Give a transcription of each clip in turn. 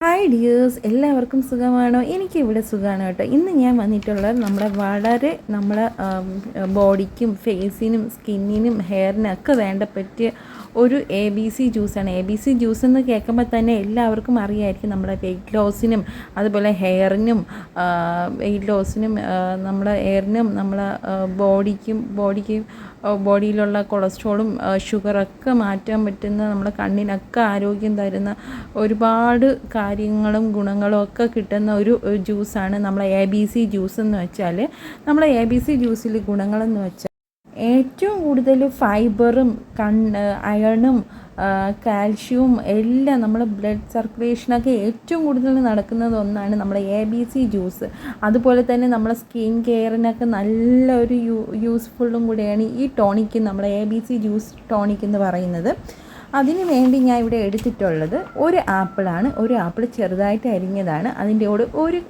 Hi dears എല്ലാവർക്കും സുഖമാണോ? എനിക്ക് ഇവിടെ സുഖമാണ് കേട്ടോ. ഇന്ന് ഞാൻ വന്നിട്ടുള്ളത് നമ്മുടെ വളരെ നമ്മുടെ ബോഡിക്കും ഫേസിനും സ്കിന്നിനും ഹെയറിനൊക്കെ വേണ്ട പറ്റിയ ഒരു എ ബി സി ജ്യൂസാണ് എ ബി സി ജ്യൂസ് എന്ന് കേൾക്കുമ്പോൾ തന്നെ എല്ലാവർക്കും അറിയായിരിക്കും നമ്മുടെ വെയിറ്റ് ലോസിനും അതുപോലെ ഹെയറിനും വെയിറ്റ് ലോസിനും നമ്മുടെ എയറിനും നമ്മളെ ബോഡിക്കും ബോഡിക്കും ബോഡിയിലുള്ള കൊളസ്ട്രോളും ഷുഗറൊക്കെ മാറ്റാൻ പറ്റുന്ന നമ്മുടെ കണ്ണിനൊക്കെ ആരോഗ്യം തരുന്ന ഒരുപാട് കാര്യങ്ങളും ഗുണങ്ങളും ഒക്കെ കിട്ടുന്ന ഒരു ജ്യൂസാണ് നമ്മളെ എ ബി സി ജ്യൂസ് എന്ന് വെച്ചാൽ നമ്മളെ എ ബി സി ജ്യൂസിൽ ഗുണങ്ങളെന്ന് വെച്ചാൽ ഏറ്റവും കൂടുതൽ ഫൈബറും കണ്ണ് അയണും കാൽഷ്യവും എല്ലാം നമ്മൾ ബ്ലഡ് സർക്കുലേഷനൊക്കെ ഏറ്റവും കൂടുതൽ നടക്കുന്നത് ഒന്നാണ് നമ്മുടെ എ ബി സി ജ്യൂസ്. അതുപോലെ തന്നെ നമ്മളെ സ്കിൻ കെയറിനൊക്കെ നല്ലൊരു യൂ യൂസ്ഫുള്ളും കൂടെയാണ് ഈ ടോണിക്ക് നമ്മളെ A B C juice tonic എന്ന് പറയുന്നത്. അതിന് വേണ്ടി ഞാൻ ഇവിടെ എടുത്തിട്ടുള്ളത് ഒരു ആപ്പിളാണ്. ഒരു ആപ്പിൾ ചെറുതായിട്ട് അരിഞ്ഞതാണ്. അതിന്റെ കൂടെ ഒരു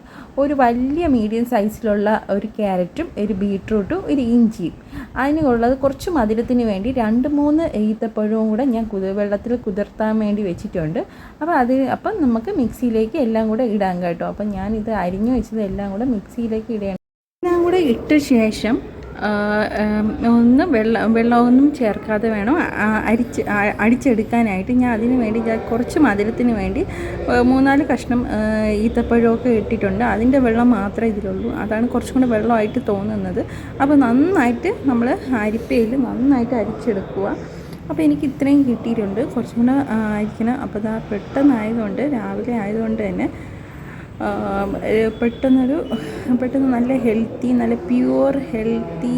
ഒരു വലിയ മീഡിയം സൈസിലുള്ള ഒരു ക്യാരറ്റും ഒരു ബീട്രൂട്ടും ഒരു ഇഞ്ചിയും. അതിനുള്ളത് കുറച്ച് മധുരത്തിന് വേണ്ടി രണ്ട് മൂന്ന് ഈത്തപ്പഴവും കൂടെ ഞാൻ കുതിർ വെള്ളത്തിൽ കുതിർത്താൻ വേണ്ടി വെച്ചിട്ടുണ്ട്. അപ്പോൾ അത് അപ്പം നമുക്ക് മിക്സിയിലേക്ക് എല്ലാം കൂടെ ഇടാൻ കേട്ടോ. അപ്പം ഞാനിത് അരിഞ്ഞു വെച്ചത് എല്ലാം കൂടെ മിക്സിയിലേക്ക് ഇടണം എല്ലാം കൂടെ ഇട്ട ശേഷം ഒന്ന് വെള്ളം വെള്ളമൊന്നും ചേർക്കാതെ വേണം അരിച്ച് അടിച്ചെടുക്കാനായിട്ട്. ഞാൻ അതിന് വേണ്ടി ഞാൻ കുറച്ച് മധുരത്തിന് വേണ്ടി മൂന്നാൽ കഷ്ണം ഈത്തപ്പഴമൊക്കെ ഇട്ടിട്ടുണ്ട്. അതിന്റെ വെള്ളം മാത്രമേ ഇതിലുള്ളൂ. അതാണ് കുറച്ചും കൂടെ വെള്ളമായിട്ട് തോന്നുന്നത്. അപ്പോൾ നന്നായിട്ട് നമ്മൾ അരിപ്പയിൽ നന്നായിട്ട് അരിച്ചെടുക്കുക. അപ്പോൾ എനിക്ക് ഇത്രയും കിട്ടിയിട്ടുണ്ട്. കുറച്ചും കൂടെ അരിക്കണം അപ്പോൾ ഇതാ പെട്ടെന്നായതുകൊണ്ട് രാവിലെ ആയതുകൊണ്ട് തന്നെ പെട്ടെന്നൊരു പെട്ടെന്ന് നല്ല ഹെൽത്തി നല്ല പ്യുവർ ഹെൽത്തി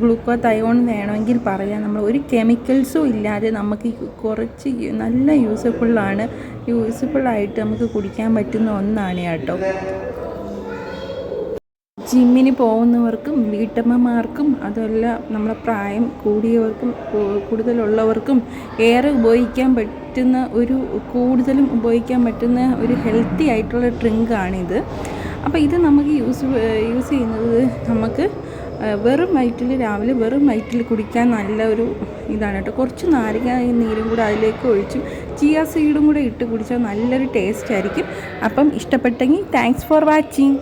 ഗ്ലൂക്കോ തയോൺ വേണമെങ്കിൽ പറയാം. നമ്മൾ ഒരു കെമിക്കൽസും ഇല്ലാതെ നമുക്ക് കുറച്ച് നല്ല യൂസ്ഫുള്ളാണ്. യൂസ്ഫുള്ളായിട്ട് നമുക്ക് കുടിക്കാൻ പറ്റുന്ന ഒന്നാണ് കേട്ടോ ജിമ്മിന് പോകുന്നവർക്കും വീട്ടമ്മമാർക്കും അതല്ല നമ്മളെ പ്രായം കൂടിയവർക്കും കൂടുതലുള്ളവർക്കും ഏറെ ഉപയോഗിക്കാൻ പറ്റുന്ന ഒരു കൂടുതലും ഉപയോഗിക്കാൻ പറ്റുന്ന ഒരു ഹെൽത്തി ആയിട്ടുള്ള ഡ്രിങ്കാണിത് അപ്പോൾ ഇത് നമുക്ക് യൂസ് യൂസ് ചെയ്യുന്നത് നമുക്ക് വെറും വയറ്റിൽ രാവിലെ വെറും വയറ്റിൽ കുടിക്കാൻ നല്ല ഒരു ഇതാണ് കേട്ടോ. കുറച്ച് നാരങ്ങ നീരും കൂടെ അതിലേക്ക് ഒഴിച്ചും ചിയാ സീഡും കൂടെ ഇട്ട് കുടിച്ചാൽ നല്ലൊരു ടേസ്റ്റ് ആയിരിക്കും. അപ്പം ഇഷ്ടപ്പെട്ടെങ്കിൽ താങ്ക്സ് ഫോർ വാച്ചിങ്